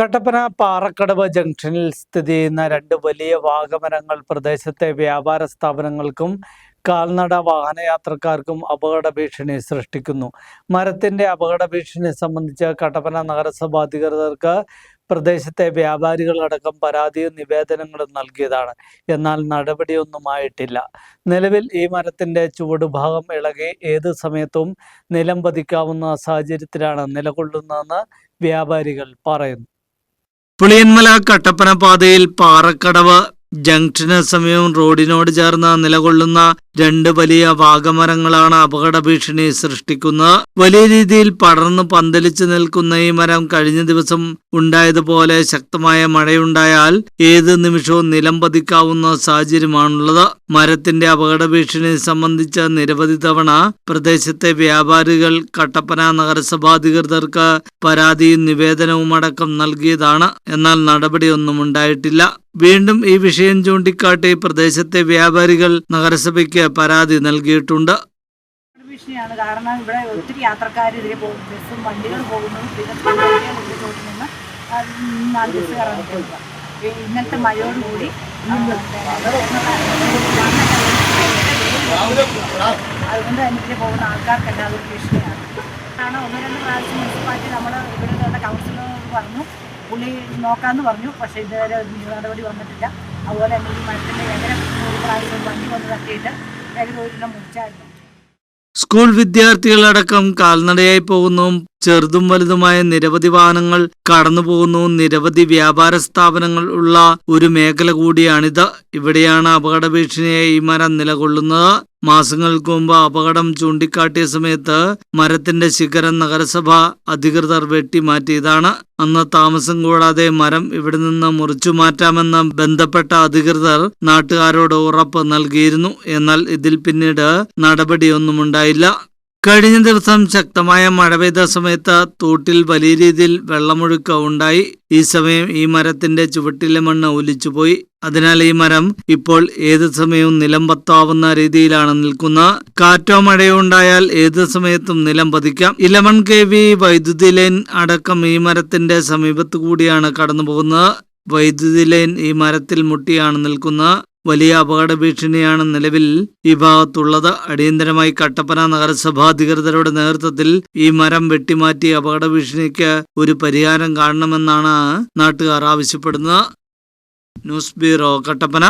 കട്ടപ്പന പാറക്കടവ് ജംഗ്ഷനിൽ സ്ഥിതി ചെയ്യുന്ന രണ്ട് വലിയ വാഗമനങ്ങൾ പ്രദേശത്തെ വ്യാപാര സ്ഥാപനങ്ങൾക്കും കാൽനട വാഹനയാത്രക്കാർക്കും അപകട ഭീഷണി സൃഷ്ടിക്കുന്നു. മരത്തിന്റെ അപകട ഭീഷണി സംബന്ധിച്ച് കട്ടപ്പന നഗരസഭ അധികൃതർക്ക് പ്രദേശത്തെ വ്യാപാരികളടക്കം പരാതിയും നിവേദനങ്ങളും നൽകിയതാണ്. എന്നാൽ നടപടിയൊന്നുമായിട്ടില്ല. നിലവിൽ ഈ മരത്തിന്റെ ചുവടുഭാഗം ഇളകി ഏത് സമയത്തും നിലം പതിക്കാവുന്ന സാഹചര്യത്തിലാണ് നിലകൊള്ളുന്നതെന്ന് വ്യാപാരികൾ പറയുന്നു. പുളിയന്മല കട്ടപ്പന പാതയിൽ പാറക്കടവ് ജംഗ്ഷന് സമീപം റോഡിനോട് ചേർന്ന് നിലകൊള്ളുന്ന രണ്ട് വലിയ വാഗമരങ്ങളാണ് അപകട ഭീഷണി സൃഷ്ടിക്കുന്നത്. വലിയ രീതിയിൽ പടർന്ന് പന്തലിച്ചു നിൽക്കുന്ന ഈ മരം കഴിഞ്ഞ ദിവസം ഉണ്ടായതുപോലെ ശക്തമായ മഴയുണ്ടായാൽ ഏത് നിമിഷവും നിലം പതിക്കാവുന്ന സാഹചര്യമാണുള്ളത്. മരത്തിന്റെ അപകട ഭീഷണി സംബന്ധിച്ച് നിരവധി തവണ പ്രദേശത്തെ വ്യാപാരികൾ കട്ടപ്പന നഗരസഭാ അധികൃതർക്ക് പരാതിയും നിവേദനവും അടക്കം നൽകിയതാണ്. എന്നാൽ നടപടിയൊന്നും ഉണ്ടായിട്ടില്ല. വീണ്ടും ഈ വിഷയം ചൂണ്ടിക്കാട്ടി പ്രദേശത്തെ വ്യാപാരികൾ നഗരസഭയ്ക്ക് പരാതി നൽകിയിട്ടുണ്ട്. ഭീഷണിയാണ് കാരണം ഇവിടെ ഒത്തിരി യാത്രക്കാർ ഇതിലെ പോകും. ബസ്സും വണ്ടികൾ ഈ ഇന്നത്തെ മഴയോടുകൂടി അതുകൊണ്ട് തന്നെ ഇതിലെ പോകുന്ന ആൾക്കാർക്കെല്ലാം അതൊരു ഭീഷണിയാണ് കാരണം ഒന്ന് രണ്ട് പ്രാവശ്യം മുനിസിപ്പാലിറ്റി നമ്മൾ ഇവിടെ കൗൺസിലർ പറഞ്ഞു പുള്ളി നോക്കാമെന്ന് പറഞ്ഞു. പക്ഷേ ഇതുവരെ നടപടി വന്നിട്ടില്ല. അതുപോലെ തന്നെ ഈ മരത്തിന്റെ ഒരു പ്രാവശ്യം വണ്ടി വന്ന് തട്ടിയിട്ട് ഏകദേശം മുറിച്ചായിരുന്നു. സ്കൂൾ വിദ്യാർത്ഥികളടക്കം കാൽനടയായി പോകുന്നതും ചെറുതും വലുതുമായ നിരവധി വാഹനങ്ങൾ കടന്നു പോകുന്നതും നിരവധി വ്യാപാര സ്ഥാപനങ്ങൾ ഉള്ള ഒരു മേഖല കൂടിയാണിത്. ഇവിടെയാണ് അപകട ഭീഷണിയായി ഈ മരം നിലകൊള്ളുന്നത്. മാസങ്ങൾക്ക് മുമ്പ് അപകടം ചൂണ്ടിക്കാട്ടിയ സമയത്ത് മരത്തിന്റെ ശിഖരം നഗരസഭ അധികൃതർ വെട്ടിമാറ്റിയതാണ് അന്ന് താമസം കൂടാതെ മരം ഇവിടെ നിന്ന് മുറിച്ചു മാറ്റാമെന്ന് ബന്ധപ്പെട്ട അധികൃതർ നാട്ടുകാരോട് ഉറപ്പ് നൽകിയിരുന്നു. എന്നാൽ ഇതിൽ പിന്നീട് നടപടിയൊന്നും ഉണ്ടായില്ല. കഴിഞ്ഞ ദിവസം ശക്തമായ മഴ പെയ്ത സമയത്ത് തോട്ടിൽ വലിയ രീതിയിൽ വെള്ളമൊഴുക്ക് ഉണ്ടായി. ഈ സമയം ഈ മരത്തിന്റെ ചുവട്ടിലെ മണ്ണ് ഒലിച്ചുപോയി. അതിനാൽ ഈ മരം ഇപ്പോൾ ഏത് സമയവും നിലം പത്താവുന്ന രീതിയിലാണ് നിൽക്കുന്നത് കാറ്റോ മഴയോ ഉണ്ടായാൽ ഏത് സമയത്തും നിലം പതിക്കാം. ഇലവൻ കെ വി വൈദ്യുതി ലൈൻ അടക്കം ഈ മരത്തിന്റെ സമീപത്തു കൂടിയാണ് കടന്നു പോകുന്നത് വൈദ്യുതി ലൈൻ ഈ മരത്തിൽ മുട്ടിയാണ് നിൽക്കുന്നത്. വലിയ അപകട ഭീഷണിയാണ് നിലവിൽ ഈ ഭാഗത്തുള്ളത്. അടിയന്തരമായി കട്ടപ്പന നഗരസഭാ അധികൃതരുടെ നേതൃത്വത്തിൽ ഈ മരം വെട്ടിമാറ്റി അപകട ഭീഷണിക്ക് ഒരു പരിഹാരം കാണണമെന്നാണ് നാട്ടുകാർ ആവശ്യപ്പെടുന്നത്. News bureau Kattappana.